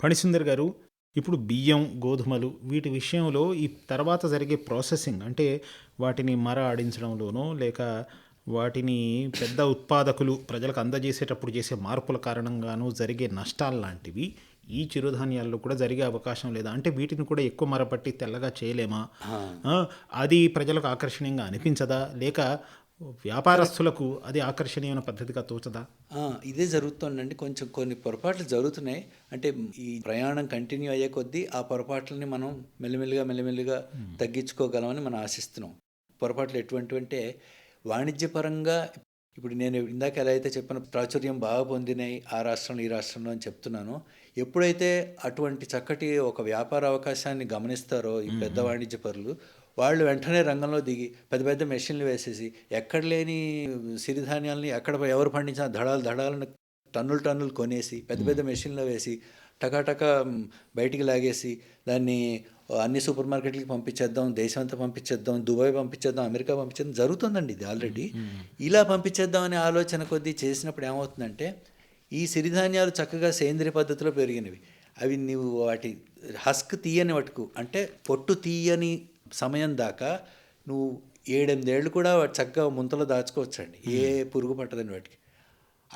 ఫణిసుందర్ గారు ఇప్పుడు బియ్యం గోధుమలు వీటి విషయంలో ఈ తర్వాత జరిగే ప్రాసెసింగ్ అంటే వాటిని మర ఆడించడంలోనో లేక వాటిని పెద్ద ఉత్పాదకులు ప్రజలకు అందజేసేటప్పుడు చేసే మార్పుల కారణంగానూ జరిగే నష్టాలు లాంటివి ఈ చిరుధాన్యాల్లో కూడా జరిగే అవకాశం లేదా? అంటే వీటిని కూడా ఎక్కువ మరపట్టి తెల్లగా చేయలేమా? అది ప్రజలకు ఆకర్షణీయంగా అనిపించదా? లేక వ్యాపారస్తులకు అది ఆకర్షణీయమైన పద్ధతిగా తోచదా? ఇదే జరుగుతుందండి. కొంచెం కొన్ని పొరపాట్లు జరుగుతున్నాయి. అంటే ఈ ప్రయాణం కంటిన్యూ అయ్యే కొద్దీ ఆ పొరపాట్లని మనం మెల్లిమెల్లిగా మెల్లిమెల్లిగా తగ్గించుకోగలమని మనం ఆశిస్తున్నాం. పొరపాట్లు ఎటువంటివి అంటే వాణిజ్యపరంగా ఇప్పుడు నేను ఇందాక ఎలా అయితే చెప్పిన ప్రాచుర్యం బాగా పొందినాయి ఆ రాష్ట్రంలో ఈ రాష్ట్రంలో అని చెప్తున్నాను. ఎప్పుడైతే అటువంటి చక్కటి ఒక వ్యాపార అవకాశాన్ని గమనిస్తారో ఈ పెద్ద వాణిజ్య పరులు వాళ్ళు వెంటనే రంగంలో దిగి పెద్ద పెద్ద మెషిన్లు వేసేసి ఎక్కడ లేని సిరిధాన్యాలని ఎక్కడ ఎవరు పండించిన దడాలు దడాలను టన్నులు టన్నులు కొనేసి పెద్ద పెద్ద మెషిన్లో వేసి టకాటక బయటికి లాగేసి దాన్ని అన్ని సూపర్ మార్కెట్లకి పంపించేద్దాం దేశం అంతా పంపించేద్దాం దుబాయ్ పంపించేద్దాం అమెరికా పంపించేద్దాం జరుగుతుందండి ఇది ఆల్రెడీ. ఇలా పంపించేద్దాం అనే ఆలోచన కొద్దీ చేసినప్పుడు ఏమవుతుందంటే ఈ సిరిధాన్యాలు చక్కగా సేంద్రియ పద్ధతిలో పెరిగినవి. అవి నువ్వు వాటి హస్క్ తీయని వాటికు అంటే పొట్టు తీయని సమయం దాకా నువ్వు ఏడెనిమిదేళ్ళు కూడా చక్కగా ముంతలో దాచుకోవచ్చండి. ఏ పురుగు పట్టదని వాటికి.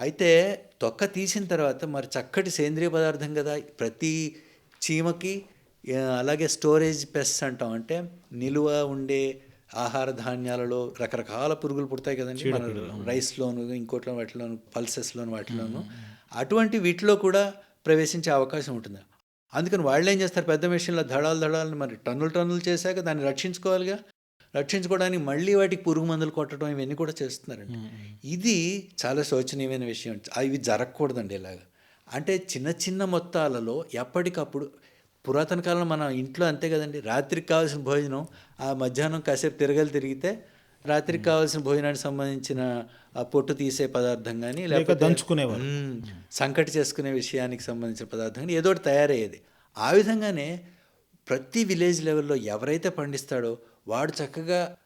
అయితే తొక్క తీసిన తర్వాత మరి చక్కటి సేంద్రియ పదార్థం కదా ప్రతి చీమకి అలాగే స్టోరేజ్ పెస్ట్ అంటాం. అంటే నిలువ ఉండే ఆహార ధాన్యాలలో రకరకాల పురుగులు పుడతాయి కదండి. మన రైస్లోను ఇంకోట్లో వాటిలోను పల్సెస్లోను వాటిలోను. అటువంటి వీటిలో కూడా ప్రవేశించే అవకాశం ఉంటుంది. అందుకని వాళ్ళు ఏం చేస్తారు? పెద్ద మెషిన్లో దడాలు దడాలను మరి టన్నులు టన్నులు చేశాక దాన్ని రక్షించుకోవాలిగా? రక్షించుకోవడానికి మళ్ళీ వాటికి పురుగు మందులు కొట్టడం ఇవన్నీ కూడా చేస్తున్నారండి. ఇది చాలా శోచనీయమైన విషయం. ఇవి జరగకూడదండి ఇలాగా. అంటే చిన్న చిన్న మొత్తాలలో ఎప్పటికప్పుడు పురాతన కాలంలో మన ఇంట్లో అంతే కదండి. రాత్రికి కావాల్సిన భోజనం ఆ మధ్యాహ్నం కాసేపు తిరగలు తిరిగితే రాత్రికి కావాల్సిన భోజనానికి సంబంధించిన ఆ పొట్టు తీసే పదార్థం కానీ లేకపోతే దంచుకునేవారు. సంకటి చేసుకునే విషయానికి సంబంధించిన పదార్థం కానీ ఏదో ఒకటి తయారయ్యేది. ఆ విధంగానే ప్రతి విలేజ్ లెవెల్లో ఎవరైతే పండిస్తాడో వాడు చక్కగా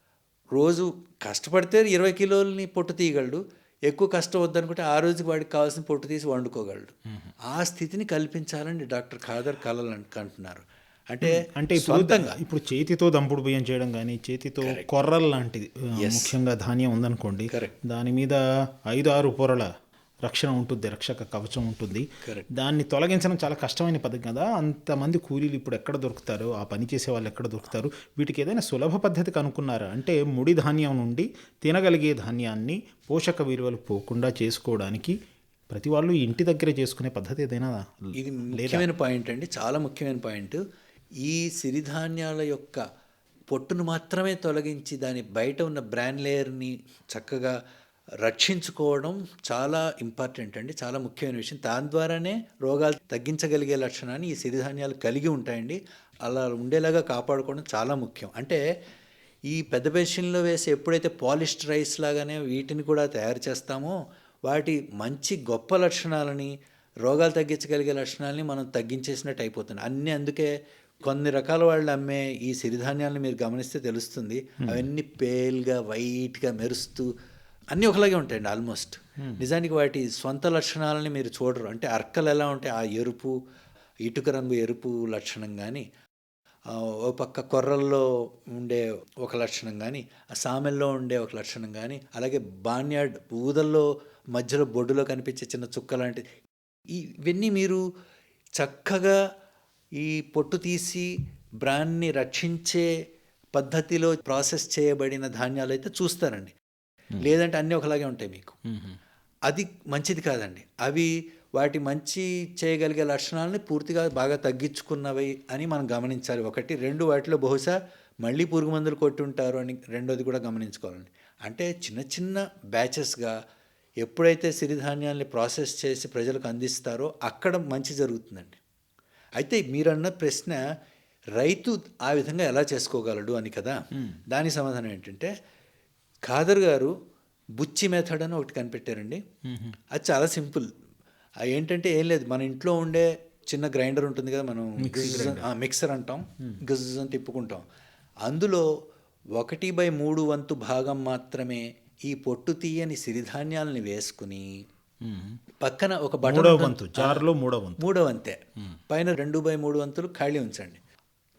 రోజు కష్టపడితే ఇరవై కిలోలని పొట్టు తీయగలడు ఎక్కువ కష్టం వద్దనుకుంటే ఆ రోజుకి వాడికి కావాల్సిన పొట్టు తీసి వండుకోగలడు. ఆ స్థితిని కల్పించాలని డాక్టర్ ఖాదర్ కలలు అంటున్నారు. అంటే అంటే ఇప్పుడు ఇప్పుడు చేతితో దంపుడు బియ్యం చేయడం కానీ చేతితో కొర్రలు లాంటిది ముఖ్యంగా ధాన్యం ఉందనుకోండి. దాని మీద ఐదు ఆరు పొరల రక్షణ ఉంటుంది రక్షక కవచం ఉంటుంది. దాన్ని తొలగించడం చాలా కష్టమైన పద్ధతి కదా. అంతమంది కూలీలు ఇప్పుడు ఎక్కడ దొరుకుతారు? ఆ పని చేసే వాళ్ళు ఎక్కడ దొరుకుతారు? వీటికి ఏదైనా సులభ పద్ధతి కనుక్కున్నారా? అంటే ముడి ధాన్యం నుండి తినగలిగే ధాన్యాన్ని పోషక విలువలు పోకుండా చేసుకోవడానికి ప్రతి వాళ్ళు ఇంటి దగ్గరే చేసుకునే పద్ధతి ఏదైనా ఇది ముఖ్యమైన పాయింట్ అండి. చాలా ముఖ్యమైన పాయింట్. ఈ సిరిధాన్యాల యొక్క పొట్టును మాత్రమే తొలగించి దాని బయట ఉన్న బ్రాండ్ లేయర్ని చక్కగా రక్షించుకోవడం చాలా ఇంపార్టెంట్ అండి చాలా ముఖ్యమైన విషయం. దాని ద్వారానే రోగాలు తగ్గించగలిగే లక్షణాన్ని ఈ సిరిధాన్యాలు కలిగి ఉంటాయండి. అలా ఉండేలాగా కాపాడుకోవడం చాలా ముఖ్యం. అంటే ఈ పెద్ద బెషన్లో వేసి ఎప్పుడైతే పాలిష్డ్ రైస్ లాగానే వీటిని కూడా తయారు చేస్తామో వాటి మంచి గొప్ప లక్షణాలని రోగాలు తగ్గించగలిగే లక్షణాలని మనం తగ్గించేసినట్టు అయిపోతుంది. అన్నీ అందుకే కొన్ని రకాల వాళ్ళు అమ్మే ఈ సిరిధాన్యాలను మీరు గమనిస్తే తెలుస్తుంది. అవన్నీ పేల్గా వైట్గా మెరుస్తూ అన్నీ ఒకలాగే ఉంటాయండి ఆల్మోస్ట్. నిజానికి వాటి సొంత లక్షణాలని మీరు చూడరు. అంటే అర్కలు ఎలా ఉంటాయి? ఆ ఎరుపు ఇటుక రంగు ఎరుపు లక్షణం కానీ ఓ పక్క కొర్రల్లో ఉండే ఒక లక్షణం కానీ ఆ సామెల్లో ఉండే ఒక లక్షణం కానీ అలాగే బాన్యాడ్ ఊదల్లో మధ్యలో బొడ్డులో కనిపించే చిన్న చుక్క లాంటి ఇవన్నీ మీరు చక్కగా ఈ పొట్టు తీసి బ్రాండ్ని రక్షించే పద్ధతిలో ప్రాసెస్ చేయబడిన ధాన్యాలు అయితే చూస్తారండి. లేదంటే అన్నీ ఒకలాగే ఉంటాయి మీకు. అది మంచిది కాదండి. అవి వాటి మంచి చేయగలిగే లక్షణాలని పూర్తిగా బాగా తగ్గించుకున్నవి అని మనం గమనించాలి. ఒకటి రెండు వాటిలో బహుశా మళ్ళీ పురుగు మందులు కొట్టి ఉంటారు అని రెండోది కూడా గమనించుకోవాలండి. అంటే చిన్న చిన్న బ్యాచెస్గా ఎప్పుడైతే సిరిధాన్యాల్ని ప్రాసెస్ చేసి ప్రజలకు అందిస్తారో అక్కడ మంచి జరుగుతుందండి. అయితే మీరన్న ప్రశ్న రైతు ఆ విధంగా ఎలా చేసుకోగలడు అని కదా? దానికి సమాధానం ఏంటంటే ఖాదర్ గారు బుచ్చి మెథడ్ అని ఒకటి కనిపెట్టారండి. అది చాలా సింపుల్. ఏంటంటే ఏం లేదు మన ఇంట్లో ఉండే చిన్న గ్రైండర్ ఉంటుంది కదా మనం మిక్సర్ అంటాం. గజ్ అని తిప్పుకుంటాం. అందులో ఒకటి బై మూడు వంతు భాగం మాత్రమే ఈ పొట్టు తీయని సిరిధాన్యాలని వేసుకుని పక్కన ఒక ఉంటుంది. వంతు జార్లో మూడవ వంతు. మూడో వంతే. పైన రెండు బై మూడు వంతులు ఖాళీ ఉంచండి.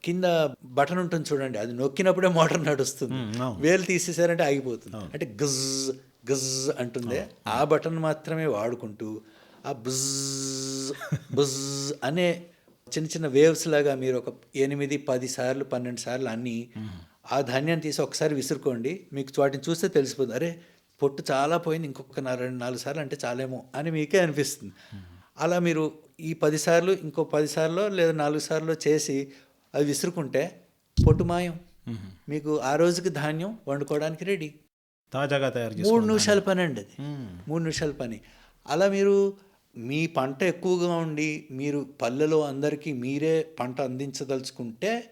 కింద బటన్ ఉంటుంది చూడండి అది నొక్కినప్పుడే మోటార్ నడుస్తుంది. వేలు తీసేసారంటే ఆగిపోతుంది. అంటే గజ్ గజ్ అంటుంది. ఆ బటన్ మాత్రమే వాడుకుంటూ ఆ బుజ్ బుజ్ అనే చిన్న చిన్న వేవ్స్ లాగా మీరు ఒక ఎనిమిది పది సార్లు పన్నెండు సార్లు అన్నీ ఆ ధాన్యాన్ని తీసి ఒకసారి విసురుకోండి. మీకు వాటిని చూస్తే తెలిసిపోతుంది. అరే పొట్టు చాలా పోయింది ఇంకొక రెండు నాలుగు సార్లు అంటే చాలేమో అని మీకే అనిపిస్తుంది. అలా మీరు ఈ పది సార్లు ఇంకో పది సార్లు లేదా నాలుగు సార్లు చేసి అది విసురుకుంటే పొట్టు మాయం. మీకు ఆ రోజుకి ధాన్యం వండుకోవడానికి రెడీ. తాజాగా తయారు మూడు నిమిషాల పని అండి అది. మూడు నిమిషాల పని. అలా మీరు మీ పంట ఎక్కువగా ఉండి మీరు పల్లెలో అందరికీ మీరే పంట అందించదలుచుకుంటే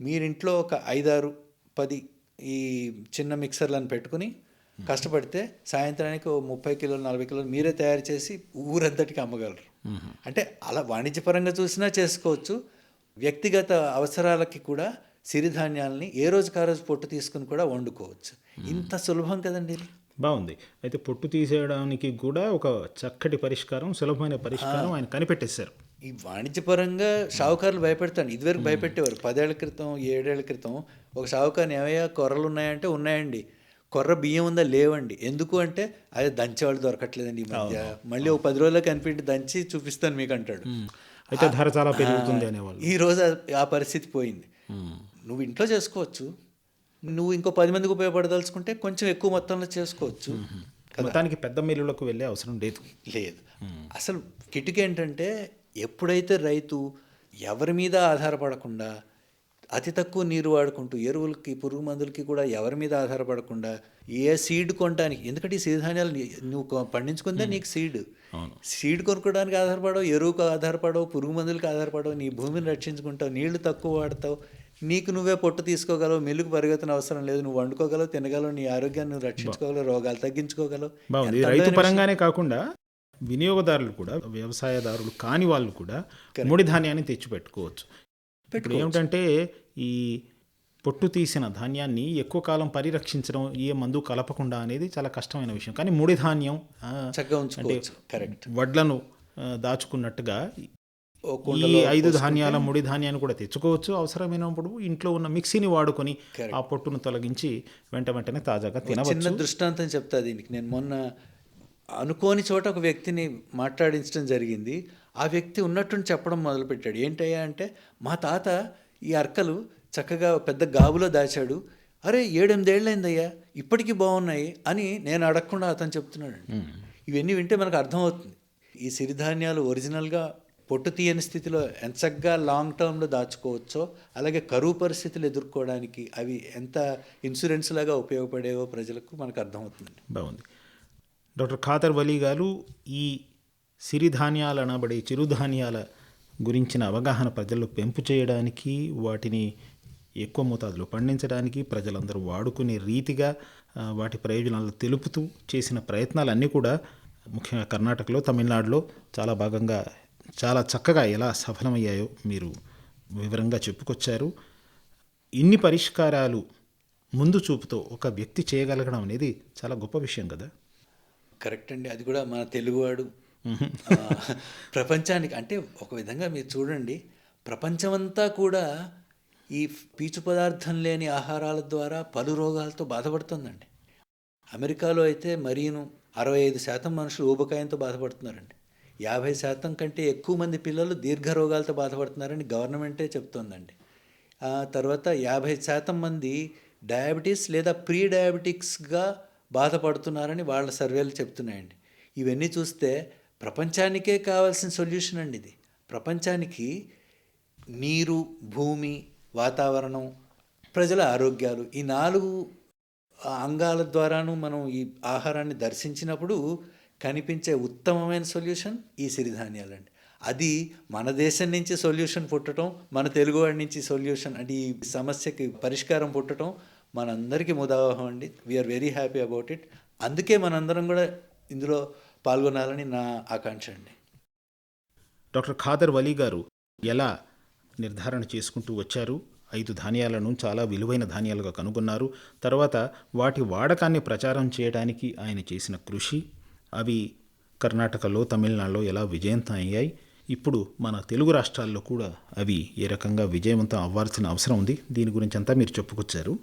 మీరింట్లో ఒక ఐదారు పది ఈ చిన్న మిక్సర్లను పెట్టుకుని కష్టపడితే సాయంత్రానికి ముప్పై కిలోలు నలభై కిలోలు మీరే తయారు చేసి ఊరంతటికి అమ్మగలరు. అంటే అలా వాణిజ్యపరంగా చూసినా చేసుకోవచ్చు. వ్యక్తిగత అవసరాలకి కూడా సిరిధాన్యాలని ఏ రోజుకి ఆ రోజు పొట్టు తీసుకుని కూడా వండుకోవచ్చు. ఇంత సులభం కదండి బాగుంది. అయితే పొట్టు తీసేయడానికి కూడా ఒక చక్కటి పరిష్కారం సులభమైన పరిష్కారం ఆయన కనిపెట్టేశారు. ఈ వాణిజ్యపరంగా షావుకారులు భయపెడతాను ఇదివరకు భయపెట్టేవారు. పదేళ్ళ క్రితం ఏడేళ్ళ క్రితం ఒక షావుకారుని ఏమయ్యా? కొర్రలు ఉన్నాయంటే ఉన్నాయండి. కొర్ర బియ్యం ఉందా లేవండి. ఎందుకు అంటే అదే దంచేవాళ్ళు దొరకట్లేదండి ఈ మధ్య. మళ్ళీ ఒక పది రోజుల్లో కనిపెట్టి దంచి చూపిస్తాను మీకు అంటాడు అయితే ధర చాలా పెరుగుతుంది అనేవాళ్ళు. ఈ రోజు ఆ- ఆ పరిస్థితి పోయింది. నువ్వు ఇంట్లో చేసుకోవచ్చు. నువ్వు ఇంకో పది మందికి ఉపయోగపడదలుచుకుంటే కొంచెం ఎక్కువ మొత్తంలో చేసుకోవచ్చు. మొత్తానికి పెద్ద మిల్లులకు వెళ్ళే అవసరం లేదు. లేదు. అసలు కిటుకు ఏంటంటే ఎప్పుడైతే రైతు ఎవరి మీద ఆధారపడకుండా అతి తక్కువ నీరు వాడుకుంటూ ఎరువులకి పురుగు మందులకి కూడా ఎవరి మీద ఆధారపడకుండా ఏ సీడ్ కొనడానికి ఎందుకంటే ఈ సిరిధాన్యాలు నీ- నువ్వు పండించుకుందే నీకు సీడ్ సీడ్ కొనుక్కోవడానికి ఆధారపడవు ఎరువుకు ఆధారపడవు పురుగు మందులకు ఆధారపడవు నీ భూమిని రక్షించుకుంటావు నీళ్ళు తక్కువ వాడతావు. నీకు నువ్వే పొట్టు తీసుకోగలవు మిల్లుకు పరిగెత్తిన అవసరం లేదు నువ్వు వండుకోగలవు తినగలవు నీ ఆరోగ్యాన్ని నువ్వు రక్షించుకోగలవు రోగాలు తగ్గించుకోగలవు. రైతు పరంగానే కాకుండా వినియోగదారులు కూడా వ్యవసాయదారులు కాని వాళ్ళు కూడా ముడి ధాన్యాన్ని తెచ్చి పెట్టుకోవచ్చు. ఇప్పుడు ఏమిటంటే ఈ పొట్టు తీసిన ధాన్యాన్ని ఎక్కువ కాలం పరిరక్షించడం ఏ మందు కలపకుండా అనేది చాలా కష్టమైన విషయం. కానీ ముడి ధాన్యం కరెక్ట్. వడ్లను దాచుకున్నట్టుగా ఈ ఐదు ధాన్యాల ముడి ధాన్యాన్ని కూడా తెచ్చుకోవచ్చు. అవసరమైనప్పుడు ఇంట్లో ఉన్న మిక్సీని వాడుకొని. ఆ పొట్టును తొలగించి వెంట వెంటనే తాజాగా చిన్న తినవచ్చు. దృష్టాంతం చెప్తా దీనికి. నేను మొన్న అనుకోని చోట ఒక వ్యక్తిని మాట్లాడించడం జరిగింది. ఆ వ్యక్తి ఉన్నట్టుండి చెప్పడం మొదలుపెట్టాడు. ఏంటయ్యా అంటే మా తాత ఈ అర్కలు చక్కగా పెద్ద గాబులో దాచాడు. అరే ఏడెనిమిదేళ్ళైందయ్యా ఇప్పటికీ బాగున్నాయి అని నేను అడగకుండా అతను చెప్తున్నాడు ఇవన్నీ వింటే మనకు అర్థమవుతుంది. ఈ సిరిధాన్యాలు ఒరిజినల్గా పొట్టు తీయని స్థితిలో ఎంత చక్కగా లాంగ్ టర్మ్లో దాచుకోవచ్చో అలాగే కరువు పరిస్థితులు ఎదుర్కోవడానికి అవి ఎంత ఇన్సూరెన్స్ లాగా ఉపయోగపడేవో ప్రజలకు మనకు అర్థమవుతుందండి. బాగుంది. డాక్టర్ ఖాదర్ వలీ గారు ఈ సిరిధాన్యాలు అనబడే చిరుధాన్యాల గురించిన అవగాహన ప్రజల్లో పెంపు చేయడానికి వాటిని ఎక్కువ మోతాదులో పండించడానికి ప్రజలందరూ వాడుకునే రీతిగా వాటి ప్రయోజనాలు తెలుపుతూ చేసిన ప్రయత్నాలన్నీ కూడా ముఖ్యంగా కర్ణాటకలో తమిళనాడులో చాలా భాగంగా చాలా చక్కగా ఎలా సఫలమయ్యాయో మీరు వివరంగా చెప్పుకొచ్చారు. ఇన్ని పరిష్కారాలు ముందు చూపుతో ఒక వ్యక్తి చేయగలగడం అనేది చాలా గొప్ప విషయం కదా? కరెక్ట్ అండి. అది కూడా మన తెలుగువాడు ప్రపంచానికి అంటే ఒక విధంగా మీరు చూడండి ప్రపంచమంతా కూడా ఈ పీచు పదార్థం లేని ఆహారాల ద్వారా పలు రోగాలతో బాధపడుతుందండి. అమెరికాలో అయితే మరీను అరవై ఐదు శాతం మనుషులు ఊబకాయంతో బాధపడుతున్నారండి. యాభై శాతం కంటే ఎక్కువ మంది పిల్లలు దీర్ఘ రోగాలతో బాధపడుతున్నారని గవర్నమెంటే చెప్తోందండి. తర్వాత యాభై శాతం మంది డయాబెటీస్ లేదా ప్రీ డయాబెటిక్స్గా బాధపడుతున్నారని వాళ్ళ సర్వేలు చెప్తున్నాయండి. ఇవన్నీ చూస్తే ప్రపంచానికే కావాల్సిన సొల్యూషన్ అండి ఇది. ప్రపంచానికి నీరు భూమి వాతావరణం ప్రజల ఆరోగ్యాలు ఈ నాలుగు అంగాల ద్వారాను మనం ఈ ఆహారాన్ని దర్శించినప్పుడు కనిపించే ఉత్తమమైన సొల్యూషన్ ఈ సిరిధాన్యాలండి. అది మన దేశం నుంచి సొల్యూషన్ పుట్టడం మన తెలుగువాడి నుంచి సొల్యూషన్ అంటే ఈ సమస్యకి పరిష్కారం పుట్టడం మనందరికీ ముదావహం అండి. We're very happy about it అందుకే మనందరం కూడా ఇందులో పాల్గొనాలని నా ఆకాంక్ష అండి. డాక్టర్ ఖాదర్ వలీ గారు ఎలా నిర్ధారణ చేసుకుంటూ వచ్చారు? ఐదు ధాన్యాలను చాలా విలువైన ధాన్యాలుగా కనుగొన్నారు. తర్వాత వాటి వాడకాన్ని ప్రచారం చేయడానికి ఆయన చేసిన కృషి అవి కర్ణాటకలో తమిళనాడులో ఎలా విజయవంతం అయ్యాయి? ఇప్పుడు మన తెలుగు రాష్ట్రాల్లో కూడా అవి ఏ రకంగా విజయవంతం అవ్వాల్సిన అవసరం ఉంది? దీని గురించి అంతా మీరు చెప్పుకొచ్చారు.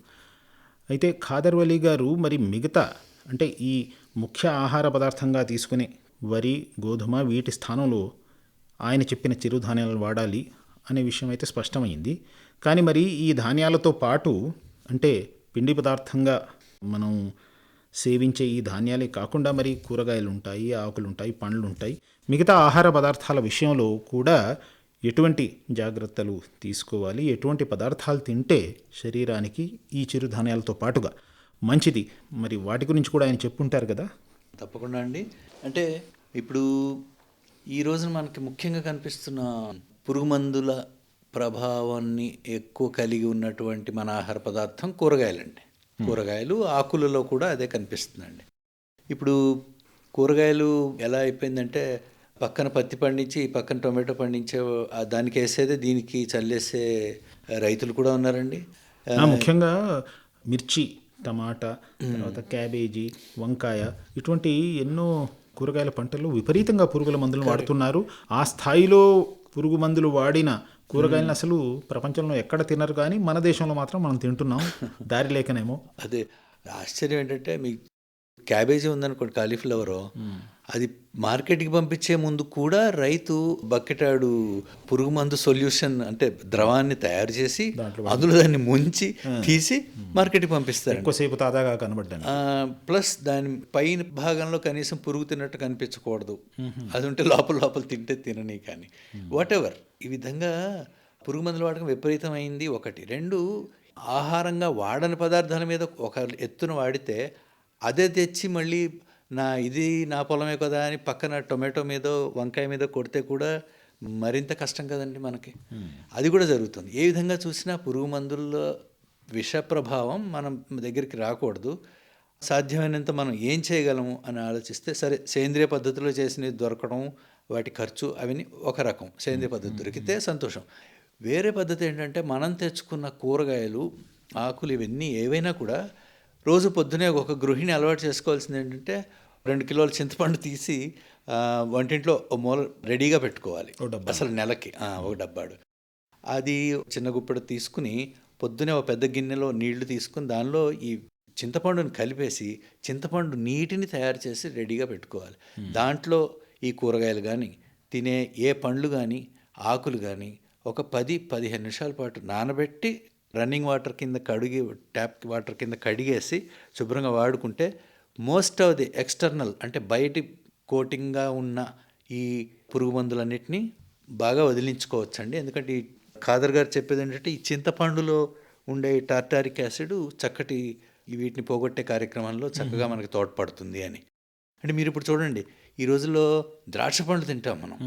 అయితే ఖాదర్వలి గారు మరి మిగతా అంటే ఈ ముఖ్య ఆహార పదార్థంగా తీసుకునే వరి గోధుమ వీటి స్థానంలో ఆయన చెప్పిన చిరుధాన్యాలను వాడాలి అనే విషయం అయితే స్పష్టమైంది. కానీ మరి ఈ ధాన్యాలతో పాటు అంటే పిండి పదార్థంగా మనం సేవించే ఈ ధాన్యాలే కాకుండా మరి కూరగాయలు ఉంటాయి ఆకులు ఉంటాయి పండ్లు ఉంటాయి మిగతా ఆహార పదార్థాల విషయంలో కూడా ఎటువంటి జాగ్రత్తలు తీసుకోవాలి? ఎటువంటి పదార్థాలు తింటే శరీరానికి ఈ చిరుధాన్యాలతో పాటుగా? మంచిది. మరి వాటి గురించి కూడా ఆయన చెప్పుంటారు కదా? తప్పకుండా అండి. అంటే ఇప్పుడు ఈ రోజున మనకి ముఖ్యంగా కనిపిస్తున్న పురుగు మందుల ప్రభావాన్ని ఎక్కువ కలిగి ఉన్నటువంటి మన ఆహార పదార్థం కూరగాయలండి. కూరగాయలు ఆకులలో కూడా అదే కనిపిస్తుందండి. ఇప్పుడు కూరగాయలు ఎలా అయిపోయిందంటే పక్కన పత్తి పండించి పక్కన టొమాటో పండించే దానికి వేసేదే దీనికి చల్లేసే రైతులు కూడా ఉన్నారండి. ముఖ్యంగా మిర్చి టమాటా తర్వాత క్యాబేజీ వంకాయ ఇటువంటి ఎన్నో కూరగాయల పంటలు విపరీతంగా పురుగుల మందులు వాడుతున్నారు. ఆ స్థాయిలో పురుగు మందులు వాడిన కూరగాయలను అసలు ప్రపంచంలో ఎక్కడ తినరు కానీ మన దేశంలో మాత్రం మనం తింటున్నాం. దారి లేకనేమో. అదే ఆశ్చర్యం ఏంటంటే మీ క్యాబేజీ ఉందనుకోండి కాలీఫ్లవర్ అది మార్కెట్కి పంపించే ముందు కూడా రైతు బకెటాడు పురుగు మందు సొల్యూషన్ అంటే ద్రవాన్ని తయారు చేసి అందులో దాన్ని ముంచి తీసి మార్కెట్కి పంపిస్తారు. ఎక్కువసేపు తాజాగా కనబడ్డాను. ప్లస్ దాని పైన భాగంలో కనీసం పురుగు తిన్నట్టు కనిపించకూడదు. అది ఉంటే లోపల లోపల తింటే తినని కానీ. వాట్ ఎవర్ ఈ విధంగా పురుగు మందుల వాడకం విపరీతమైంది ఒకటి. రెండు ఆహారంగా వాడని పదార్థాల మీద ఒక ఎత్తున వాడితే అదే తెచ్చి మళ్ళీ నా ఇది నా పొలమే కదా అని పక్కన టొమాటో మీదో వంకాయ మీద కొడితే కూడా మరింత కష్టం కదండి మనకి. అది కూడా జరుగుతుంది. ఏ విధంగా చూసినా పురుగు మందుల్లో విష ప్రభావం మనం దగ్గరికి రాకూడదు. సాధ్యమైనంత మనం ఏం చేయగలము అని ఆలోచిస్తే సరే సేంద్రియ పద్ధతిలో చేసినవి దొరకడం వాటి ఖర్చు అవన్నీ ఒక రకం. సేంద్రియ పద్ధతి దొరికితే సంతోషం. వేరే పద్ధతి ఏంటంటే మనం తెచ్చుకున్న కూరగాయలు ఆకులు ఇవన్నీ ఏవైనా కూడా రోజు పొద్దునే ఒక గృహిణి అలవాటు చేసుకోవాల్సింది ఏంటంటే రెండు కిలోల చింతపండు తీసి వంటింట్లో ఓ మూల రెడీగా పెట్టుకోవాలి. అసలు నెలకి. ఒక డబ్బాడు. అది చిన్న గుప్పెడు తీసుకుని పొద్దునే ఒక పెద్ద గిన్నెలో నీళ్ళు తీసుకుని దానిలో ఈ చింతపండుని కలిపేసి చింతపండు నీటిని తయారు చేసి రెడీగా పెట్టుకోవాలి. దాంట్లో ఈ కూరగాయలు కానీ తినే ఏ పండ్లు కానీ ఆకులు కానీ ఒక పది పదిహేను నిమిషాల పాటు నానబెట్టి రన్నింగ్ వాటర్ కింద కడిగి ట్యాప్ వాటర్ కింద కడిగేసి శుభ్రంగా వాడుకుంటే మోస్ట్ ఆఫ్ ది ఎక్స్టర్నల్ అంటే బయటి కోటింగ్గా ఉన్న ఈ పురుగు మందులన్నిటినీ బాగా వదిలించుకోవచ్చండి. ఎందుకంటే ఈ ఖాదర్ గారు చెప్పేది ఏంటంటే ఈ చింతపండులో ఉండే టార్టారిక్ యాసిడ్ చక్కటి వీటిని పోగొట్టే కార్యక్రమంలో చక్కగా మనకి తోడ్పడుతుంది అని. అంటే మీరు ఇప్పుడు చూడండి ఈ రోజుల్లో ద్రాక్ష పండ్లు తింటాం మనం.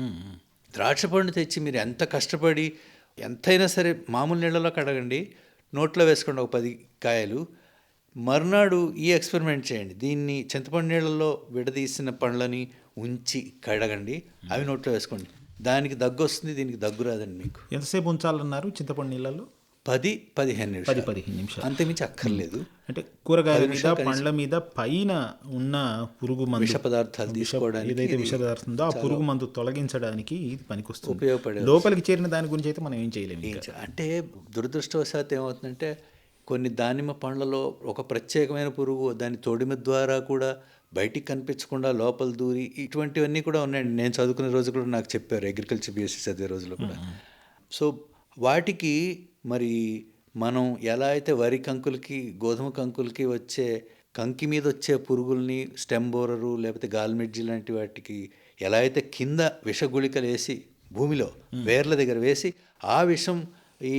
ద్రాక్ష పండు తెచ్చి మీరు ఎంత కష్టపడి ఎంతైనా సరే మామూలు నీళ్ళలో కడగండి. నోట్లో వేసుకోండి ఒక పది కాయలు. మర్నాడు ఈ ఎక్స్పెరిమెంట్ చేయండి. దీన్ని చింతపండు నీళ్ళలో విడదీసిన పండ్లని ఉంచి కడగండి. అవి నోట్లో వేసుకోండి. దానికి దగ్గు వస్తుంది దీనికి దగ్గు రాదండి మీకు. ఎంతసేపు ఉంచాలన్నారు చింతపండు నీళ్ళలో? పది పదిహేను పది నిమిషాలు పదిహేను నిమిషాలు. అంతమించి అక్కర్లేదు. అంటే కూరగాయల మీద పండ్ల మీద పైన ఉన్న పురుగు మందు విష పదార్థాలు తీసుకోవడానికి ఏదైతే విష పదార్థం ఉందో ఆ పురుగు మందు తొలగించడానికి ఇది పనికొస్తుంది. ఉపయోగపడే లోపలికి చేరిన దాని గురించి అయితే మనం ఏం చేయలేము అంటే దురదృష్టవశాత్తు ఏమవుతుందంటే కొన్ని దానిమ్మ పండ్లలో ఒక ప్రత్యేకమైన పురుగు దాని తొడిమ ద్వారా కూడా బయటికి కనిపించకుండా లోపల దూరి ఇటువంటివన్నీ కూడా ఉన్నాయండి. నేను చదువుకునే రోజు కూడా నాకు చెప్పారు అగ్రికల్చర్ బీఎస్సీ చదివే రోజుల్లో కూడా. సో వాటికి మరి మనం ఎలా అయితే వరి కంకులకి గోధుమ కంకులకి వచ్చే కంకి మీద వచ్చే పురుగుల్ని స్టెమ్ బోరరు లేకపోతే గాల్మిడ్జి లాంటి వాటికి ఎలా అయితే కింద విషగుళికలు వేసి భూమిలో వేర్ల దగ్గర వేసి ఆ విషం ఈ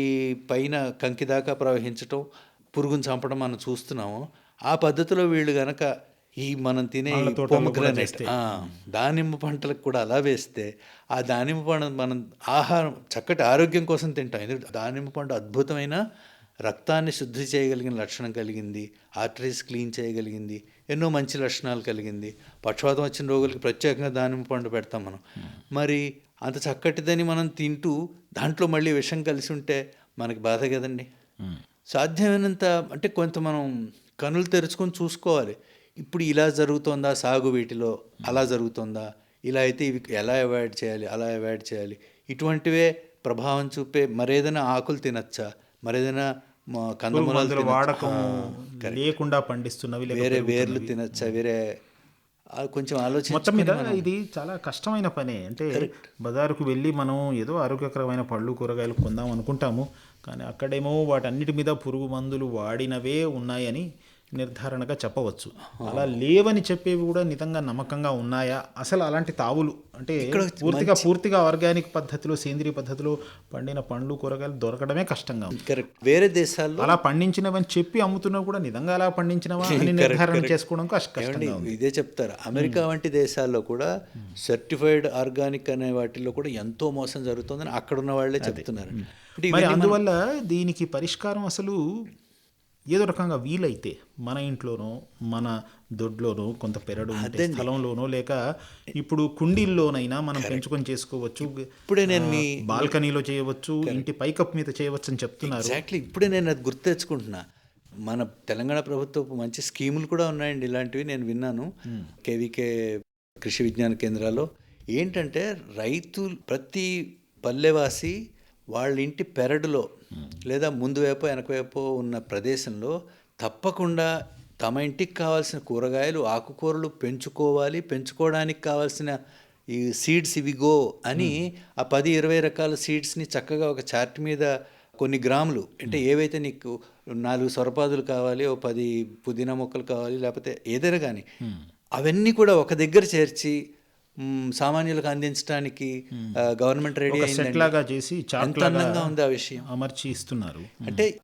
పైన కంకి దాకా ప్రవహించటం పురుగుని చంపడం మనం చూస్తున్నాము. ఆ పద్ధతిలో వీళ్ళు గనక ఈ మనం తినే ఆ, దానిమ్మ పంటలకు కూడా అలా వేస్తే ఆ దానిమ్మ పండు మనం ఆహారం చక్కటి ఆరోగ్యం కోసం తింటాం. ఎందుకంటే దానిమ్మ పండు అద్భుతమైన రక్తాన్ని శుద్ధి చేయగలిగిన లక్షణం కలిగింది. ఆర్టరీస్ క్లీన్ చేయగలిగింది. ఎన్నో మంచి లక్షణాలు కలిగింది. పక్షవాతం వచ్చిన రోగులకి ప్రత్యేకంగా దానిమ్మ పండు పెడతాం మనం. మరి అంత చక్కటిదని మనం తింటూ దాంట్లో మళ్ళీ విషం కలిసి ఉంటే మనకి బాధ కదండి. సాధ్యమైనంత అంటే కొంత మనం కనులు తెరుచుకొని చూసుకోవాలి. ఇప్పుడు ఇలా జరుగుతోందా సాగు వీటిలో? అలా జరుగుతోందా? ఇలా అయితే ఇవి ఎలా అవాయిడ్ చేయాలి? అలా అవాయిడ్ చేయాలి? ఇటువంటివే ప్రభావం చూపే మరేదైనా ఆకులు తినచ్చా? మరేదైనా కందమూలాలు? వాడకం లేకుండా పండిస్తున్నవి వేరే. వేర్లు తినచ్చా? వేరే కొంచెం ఆలోచన మొత్తం మీద ఇది చాలా కష్టమైన పనే. అంటే బజారుకు వెళ్ళి మనం ఏదో ఆరోగ్యకరమైన పళ్ళు కూరగాయలు కొందాం అనుకుంటాము. కానీ అక్కడేమో వాటన్నిటి మీద పురుగు మందులు వాడినవే ఉన్నాయని నిర్ధారణగా చెప్పవచ్చు. అలా లేవని చెప్పేవి కూడా నిజంగా నమ్మకంగా ఉన్నాయా? అసలు అలాంటి తావులు అంటే పూర్తిగా పూర్తిగా ఆర్గానిక్ పద్ధతిలో సేంద్రియ పద్ధతిలో పండిన పండ్లు కూరగాయలు దొరకడమే కష్టంగా కరెక్ట్. వేరే దేశాల్లో అలా పండించినవని చెప్పి అమ్ముతున్నా కూడా నిజంగా అలా పండించినవా అని నిర్ధారణ చేసుకోవడం కష్ట- కష్టంగా ఇదే చెప్తారు. అమెరికా వంటి దేశాల్లో కూడా సర్టిఫైడ్ ఆర్గానిక్ అనే వాటిల్లో కూడా ఎంతో మోసం జరుగుతుందని అక్కడ ఉన్న వాళ్ళే చెప్తున్నారు. అందువల్ల దీనికి పరిష్కారం అసలు ఏదో రకంగా వీలైతే మన ఇంట్లోనో మన దొడ్లోనో కొంత పెరడు ఉంటే స్థలంలోనో లేక ఇప్పుడు కుండీల్లోనైనా మనం పెంచుకొని చేసుకోవచ్చు ఇప్పుడే నేను మీ బాల్కనీలో చేయవచ్చు ఇంటి పైకప్పు మీద చేయవచ్చు అని చెప్తున్నారు. ఎగ్జాక్ట్లీ ఇప్పుడే నేను అది గుర్తు తెచ్చుకుంటున్నా. మన తెలంగాణ ప్రభుత్వపు మంచి స్కీములు కూడా ఉన్నాయండి. ఇలాంటివి నేను విన్నాను. కేవీకే కృషి విజ్ఞాన కేంద్రాల్లో. ఏంటంటే రైతులు ప్రతి పల్లెవాసి వాళ్ళ ఇంటి పెరడులో లేదా ముందు వైపు వెనక వైపు ఉన్న ప్రదేశంలో తప్పకుండా తమ ఇంటికి కావాల్సిన కూరగాయలు ఆకుకూరలు పెంచుకోవాలి పెంచుకోవడానికి కావాల్సిన ఈ సీడ్స్ ఇవిగో అని ఆ పది ఇరవై రకాల సీడ్స్ని చక్కగా ఒక చార్ట్ మీద కొన్ని గ్రాములు అంటే ఏవైతే నీకు నాలుగు సొరపాదులు కావాలి ఓ పది పుదీనా మొక్కలు కావాలి లేకపోతే ఏదైనా కానీ అవన్నీ కూడా ఒక దగ్గర చేర్చి సామాన్యులకు అందించడానికి గవర్నమెంట్ రెడీ లాగా చేసి ఎంత అందంగా ఉంది ఆ విషయం. అమర్చి ఇస్తున్నారు. అంటే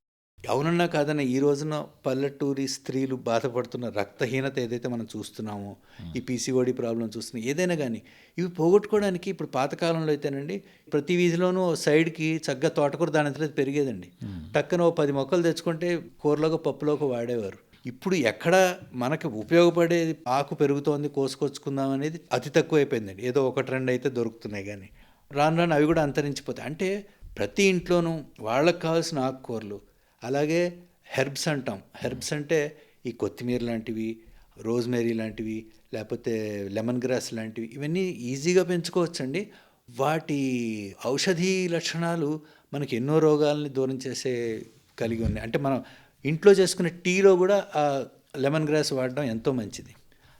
అవునన్నా కాదన్న ఈ రోజున పల్లెటూరి స్త్రీలు బాధపడుతున్న రక్తహీనత ఏదైతే మనం చూస్తున్నామో ఈ పీసీఓడి ప్రాబ్లం చూస్తున్నాం ఏదైనా కానీ ఇవి పోగొట్టుకోవడానికి ఇప్పుడు పాతకాలంలో అయితేనండి ప్రతి వీధిలోనూ సైడ్కి చక్కగా తోటకూర దాని పెరిగేదండి. టక్కన ఓ పది మొక్కలు తెచ్చుకుంటే కూరలోకి పప్పులోకి వాడేవారు. ఇప్పుడు ఎక్కడ మనకి ఉపయోగపడే ఆకు పెరుగుతోంది కోసుకొచ్చుకుందాం అనేది అతి తక్కువ అయిపోయిందండి ఏదో ఒకటి రెండు అయితే దొరుకుతున్నాయి కానీ. రాను రాను అవి కూడా అంతరించిపోతాయి. అంటే ప్రతి ఇంట్లోనూ వాళ్ళకి కావాల్సిన ఆకుకూరలు అలాగే హెర్బ్స్ అంటాం. హెర్బ్స్ అంటే ఈ కొత్తిమీర లాంటివి రోజ్మేరీ లాంటివి లేకపోతే లెమన్ గ్రాస్ లాంటివి ఇవన్నీ ఈజీగా పెంచుకోవచ్చండి. వాటి ఔషధీ లక్షణాలు మనకి ఎన్నో రోగాల్ని దూరం చేసే కలిగి ఉన్నాయి. అంటే మనం ఇంట్లో చేసుకునే టీలో కూడా ఆ లెమన్ గ్రాస్ వాడడం ఎంతో మంచిది.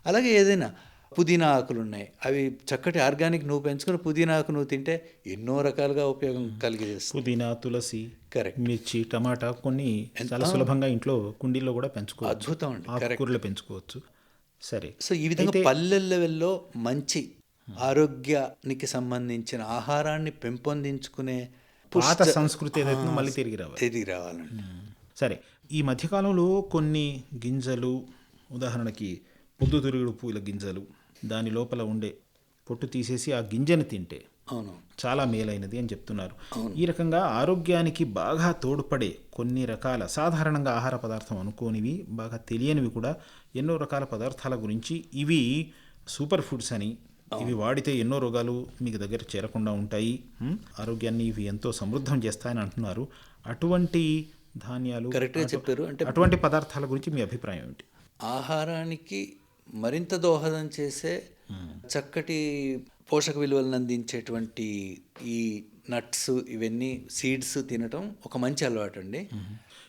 అలాగే ఏదైనా పుదీనా ఆకులు ఉన్నాయి. అవి చక్కటి ఆర్గానిక్ నువ్వు పెంచుకున్న పుదీనా ఆకు నువ్వు తింటే ఎన్నో రకాలుగా ఉపయోగం కలిగజేస్తుంది పుదీనా తులసి కరెక్ట్. మిర్చి టమాటా కొన్ని చాలా సులభంగా ఇంట్లో కుండీల్లో కూడా పెంచుకోవచ్చు. అద్భుతం అండి. ఆకుకూరలు పెంచుకోవచ్చు. సరే. సో ఈ విధంగా పల్లెల లెవెల్లో మంచి ఆరోగ్యానికి సంబంధించిన ఆహారాన్ని పెంపొందించుకునే పాత సంస్కృతి ఏదైతే మళ్ళీ తిరిగి రావాలి. తిరిగి రావాలండి. సరే. ఈ మధ్యకాలంలో కొన్ని గింజలు ఉదాహరణకి పొద్దుతిరుగుడు పూల గింజలు దాని లోపల ఉండే పొట్టు తీసేసి ఆ గింజను తింటే అవును. చాలా మేలైనది అని చెప్తున్నారు. ఈ రకంగా ఆరోగ్యానికి బాగా తోడ్పడే కొన్ని రకాల సాధారణంగా ఆహార పదార్థం అనుకోనివి బాగా తెలియనివి కూడా ఎన్నో రకాల పదార్థాల గురించి ఇవి సూపర్ ఫుడ్స్ అని ఇవి వాడితే ఎన్నో రోగాలు మీకు దగ్గర చేరకుండా ఉంటాయి? ఆరోగ్యాన్ని ఇవి ఎంతో సమృద్ధం చేస్తాయని అంటున్నారు. అటువంటి ధాన్యాలు కరెక్ట్గా చెప్పారు. అంటే అటువంటి పదార్థాల గురించి మీ అభిప్రాయం ఏంటి ఆహారానికి మరింత దోహదం చేసే చక్కటి పోషక విలువలను అందించేటువంటి ఈ నట్స్ ఇవన్నీ సీడ్స్ తినటం ఒక మంచి అలవాటు అండి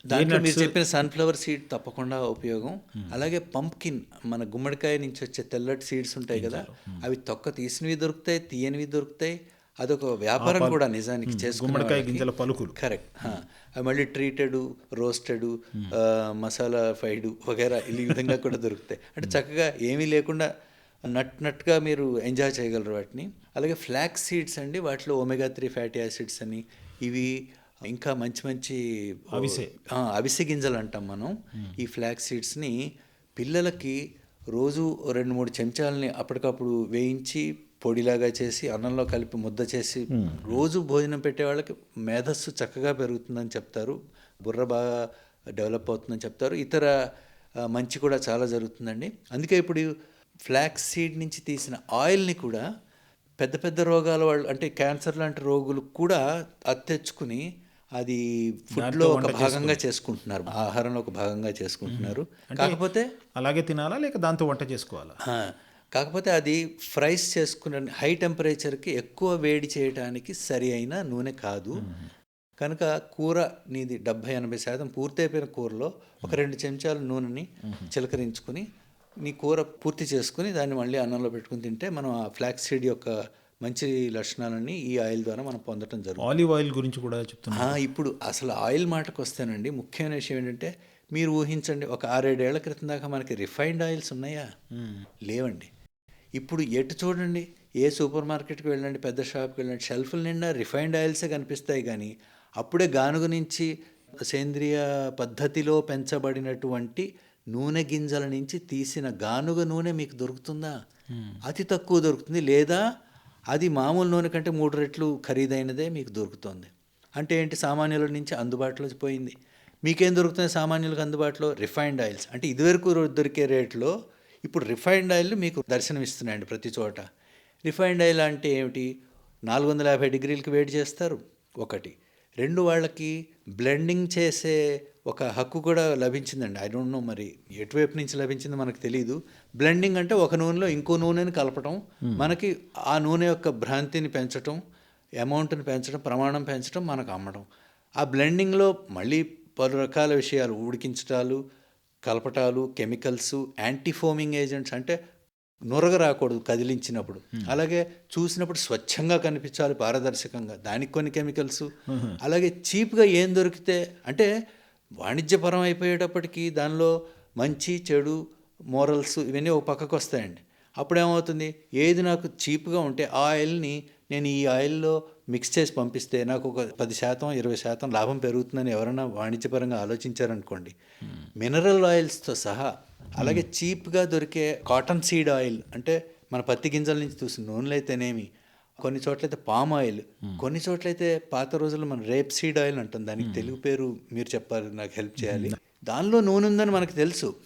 దాంట్లో మీరు చెప్పిన సన్ఫ్లవర్ సీడ్ తప్పకుండా ఉపయోగం. అలాగే పంప్కిన్ మన గుమ్మడికాయ నుంచి వచ్చే తెల్లటి సీడ్స్ ఉంటాయి కదా అవి తొక్క తీసినవి దొరుకుతాయి తీయనివి దొరుకుతాయి. అదొక వ్యాపారం కూడా నిజానికి గుమ్మడికాయ. గింజల పలుకులు. కరెక్ట్. మళ్ళీ ట్రీటెడ్ రోస్టెడ్ మసాలా ఫ్రైడ్ వగైరా ఈ విధంగా కూడా దొరుకుతాయి. అంటే చక్కగా ఏమీ లేకుండా నట్ నట్గా మీరు ఎంజాయ్ చేయగలరు వాటిని. అలాగే ఫ్లాక్స్ సీడ్స్ అండి వాటిలో ఒమేగా త్రీ ఫ్యాటీ యాసిడ్స్ అని ఇవి ఇంకా మంచి మంచి అవిసె. అవిసె గింజలు అంటాం మనం. ఈ ఫ్లాక్స్ సీడ్స్ని పిల్లలకి రోజు రెండు మూడు చెంచాలని అప్పటికప్పుడు వేయించి పొడిలాగా చేసి అన్నంలో కలిపి ముద్ద చేసి రోజు భోజనం పెట్టే వాళ్ళకి మేధస్సు చక్కగా పెరుగుతుందని చెప్తారు. బుర్ర బాగా డెవలప్ అవుతుందని చెప్తారు. ఇతర మంచి కూడా చాలా జరుగుతుందండి. అందుకే ఇప్పుడు ఫ్లాక్స్ సీడ్ నుంచి తీసిన ఆయిల్ని కూడా పెద్ద పెద్ద రోగాల వాళ్ళు అంటే క్యాన్సర్ లాంటి రోగులు కూడా అది తెచ్చుకుని అది ఫుడ్లో ఒక భాగంగా చేసుకుంటున్నారు. ఆహారంలో ఒక భాగంగా చేసుకుంటున్నారు. కాకపోతే అలాగే తినాలా లేక దాంతో వంట చేసుకోవాలా? కాకపోతే అది ఫ్రైస్ చేసుకున్న హై టెంపరేచర్కి ఎక్కువ వేడి చేయడానికి సరి అయిన నూనె కాదు. కనుక కూర నీది డెబ్భై ఎనభై శాతం పూర్తయిపోయిన కూరలో ఒక రెండు చెంచాల నూనెని చిలకరించుకుని నీ కూర పూర్తి చేసుకుని దాన్ని మళ్ళీ అన్నంలో పెట్టుకుని తింటే మనం ఆ ఫ్లాక్స్ సీడ్ యొక్క మంచి లక్షణాలన్నీ ఈ ఆయిల్ ద్వారా మనం పొందడం జరుగుతుంది. ఆలివ్ ఆయిల్ గురించి కూడా చెప్తున్నా ఇప్పుడు అసలు ఆయిల్ మాటకు వస్తానండి ముఖ్యమైన విషయం ఏంటంటే మీరు ఊహించండి ఒక ఆరేడేళ్ళ క్రితం దాకా మనకి రిఫైన్డ్ ఆయిల్స్ ఉన్నాయా? లేవండి. ఇప్పుడు ఎటు చూడండి? ఏ సూపర్ మార్కెట్కి వెళ్ళండి పెద్ద షాప్కి వెళ్ళండి షెల్ఫ్ల నిండా రిఫైన్డ్ ఆయిల్సే కనిపిస్తాయి కానీ అప్పుడే గానుగ నుంచి సేంద్రియ పద్ధతిలో పెంచబడినటువంటి నూనె గింజల నుంచి తీసిన గానుగ నూనె మీకు దొరుకుతుందా? అతి తక్కువ దొరుకుతుంది. లేదా అది మామూలు నూనె కంటే మూడు రెట్లు ఖరీదైనదే మీకు దొరుకుతుంది. అంటే ఏంటి? సామాన్యుల నుంచి అందుబాటులో పోయింది. మీకేం దొరుకుతుంది సామాన్యులకు అందుబాటులో? Refined oils. అంటే ఇదివరకు దొరికే రేట్లో ఇప్పుడు రిఫైన్డ్ ఆయిల్ మీకు దర్శనమిస్తున్నాయండి ప్రతి చోట. రిఫైన్డ్ ఆయిల్ అంటే ఏమిటి? నాలుగు వందల యాభై డిగ్రీలకి వేడి చేస్తారు. ఒకటి. రెండు వాళ్ళకి బ్లెండింగ్ చేసే ఒక హక్కు కూడా లభించిందండి. ఐ డోంట్ నో మరి ఎటువైపు నుంచి లభించిందో మనకు తెలియదు బ్లెండింగ్ అంటే ఒక నూనెలో ఇంకో నూనెని కలపటం. మనకి ఆ నూనె యొక్క భ్రాంతిని పెంచటం అమౌంట్ని పెంచడం ప్రమాణం పెంచడం మనకు అమ్మడం ఆ బ్లెండింగ్లో మళ్ళీ పలు రకాల విషయాలు ఉడికించటాలు కలపటాలు కెమికల్స్ యాంటీఫోమింగ్ ఏజెంట్స్ అంటే నురగ రాకూడదు కదిలించినప్పుడు. అలాగే చూసినప్పుడు స్వచ్ఛంగా కనిపించాలి పారదర్శకంగా. దానికి కొన్ని కెమికల్స్. అలాగే చీప్గా ఏం దొరికితే అంటే వాణిజ్యపరం అయిపోయేటప్పటికి దానిలో మంచి చెడు మోరల్స్ ఇవన్నీ ఒక పక్కకు వస్తాయండి అప్పుడు ఏమవుతుంది ఏది నాకు చీప్గా ఉంటే ఆ ఆయిల్ని నేను ఈ ఆయిల్లో మిక్స్ చేసి పంపిస్తే నాకు ఒక పది శాతం ఇరవై శాతం లాభం పెరుగుతుందని ఎవరైనా వాణిజ్యపరంగా ఆలోచించారనుకోండి. మినరల్ ఆయిల్స్తో సహా అలాగే చీప్గా దొరికే కాటన్ సీడ్ ఆయిల్ అంటే మన పత్తి గింజల నుంచి చూసిన నూనెలు అయితేనేమి కొన్ని చోట్లయితే పామ్ ఆయిల్ కొన్ని చోట్లయితే పాత రోజుల్లో మనం రేప్ సీడ్ ఆయిల్ అంటాం. దానికి తెలుగు పేరు మీరు చెప్పాలి నాకు హెల్ప్ చేయాలి. దానిలో నూనె ఉందని మనకు తెలుసు.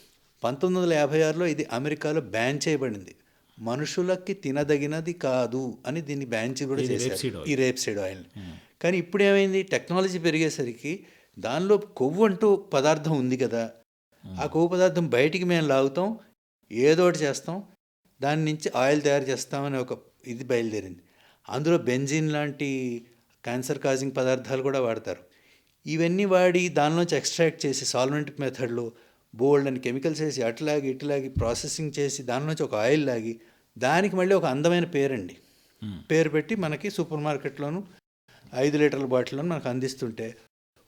పంతొమ్మిది వందల యాభై ఆరులో ఇది అమెరికాలో బ్యాన్ చేయబడింది. మనుషులకి తినదగినది కాదు అని దీన్ని బ్యాన్ కూడా చేశారు. ఈ రేప్ సైడ్ ఆయిల్ కానీ ఇప్పుడు ఏమైంది టెక్నాలజీ పెరిగేసరికి దానిలో కొవ్వు అంటూ పదార్థం ఉంది కదా. ఆ కొవ్వు పదార్థం బయటికి మేము లాగుతాం ఏదో ఒకటి చేస్తాం దాని నుంచి ఆయిల్ తయారు చేస్తామని ఒక ఇది బయలుదేరింది. అందులో బెంజిన్ లాంటి క్యాన్సర్ కాజింగ్ పదార్థాలు కూడా వాడతారు. ఇవన్నీ వాడి దానిలోంచి ఎక్స్ట్రాక్ట్ చేసి సాల్వెంట్ మెథడ్లో బోల్డ్ అని కెమికల్స్ వేసి అట్లాగి ఇట్లాగి ప్రాసెసింగ్ చేసి దానిలోంచి ఒక ఆయిల్ లాగి దానికి మళ్ళీ ఒక అందమైన పేరండి. పేరు పెట్టి మనకి సూపర్ మార్కెట్లోను ఐదు లీటర్ల బాటిల్లోను మనకు అందిస్తుంటే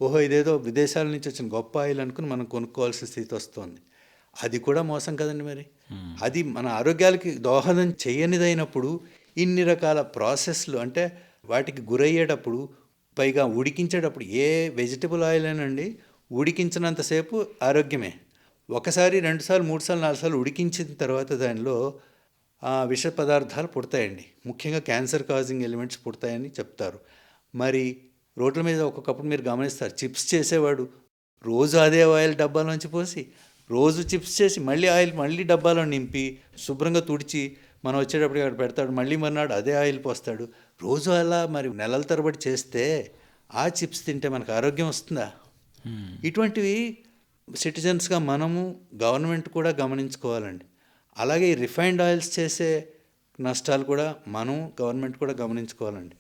ఓహో ఇదేదో విదేశాల నుంచి వచ్చిన గొప్ప ఆయిల్ అనుకుని మనం కొనుక్కోవాల్సిన స్థితి వస్తుంది. అది కూడా మోసం కదండి మరి? అది మన ఆరోగ్యాలకి దోహదం చేయనిదైనప్పుడు ఇన్ని రకాల ప్రాసెస్లు అంటే వాటికి గురయ్యేటప్పుడు పైగా ఉడికించేటప్పుడు ఏ వెజిటబుల్ ఆయిల్ అయినండి ఉడికించినంతసేపు ఆరోగ్యమే. ఒకసారి రెండుసార్లు మూడుసార్లు నాలుగు సార్లు ఉడికించిన తర్వాత దానిలో ఆ విష పదార్థాలు పుడతాయండి. ముఖ్యంగా క్యాన్సర్ కాజింగ్ ఎలిమెంట్స్ పుడతాయని చెప్తారు. మరి రోడ్ల మీద ఒక్కొక్కప్పుడు మీరు గమనిస్తారు చిప్స్ చేసేవాడు రోజు అదే ఆయిల్ డబ్బాలోంచి పోసి రోజు చిప్స్ చేసి మళ్ళీ ఆయిల్ మళ్ళీ డబ్బాలో నింపి శుభ్రంగా తుడిచి మనం వచ్చేటప్పుడు అక్కడ పెడతాడు మళ్ళీ మర్నాడు అదే ఆయిల్ పోస్తాడు. రోజు అలా మరి నెలల తరబడి చేస్తే ఆ చిప్స్ తింటే మనకు ఆరోగ్యం వస్తుందా? ఇటువంటివి సిటిజన్స్గా మనము గవర్నమెంట్ కూడా గమనించుకోవాలండి. అలాగే ఈ రిఫైన్డ్ ఆయిల్స్ చేసే నష్టాలు కూడా మనం గవర్నమెంట్ కూడా గమనించుకోవాలండి.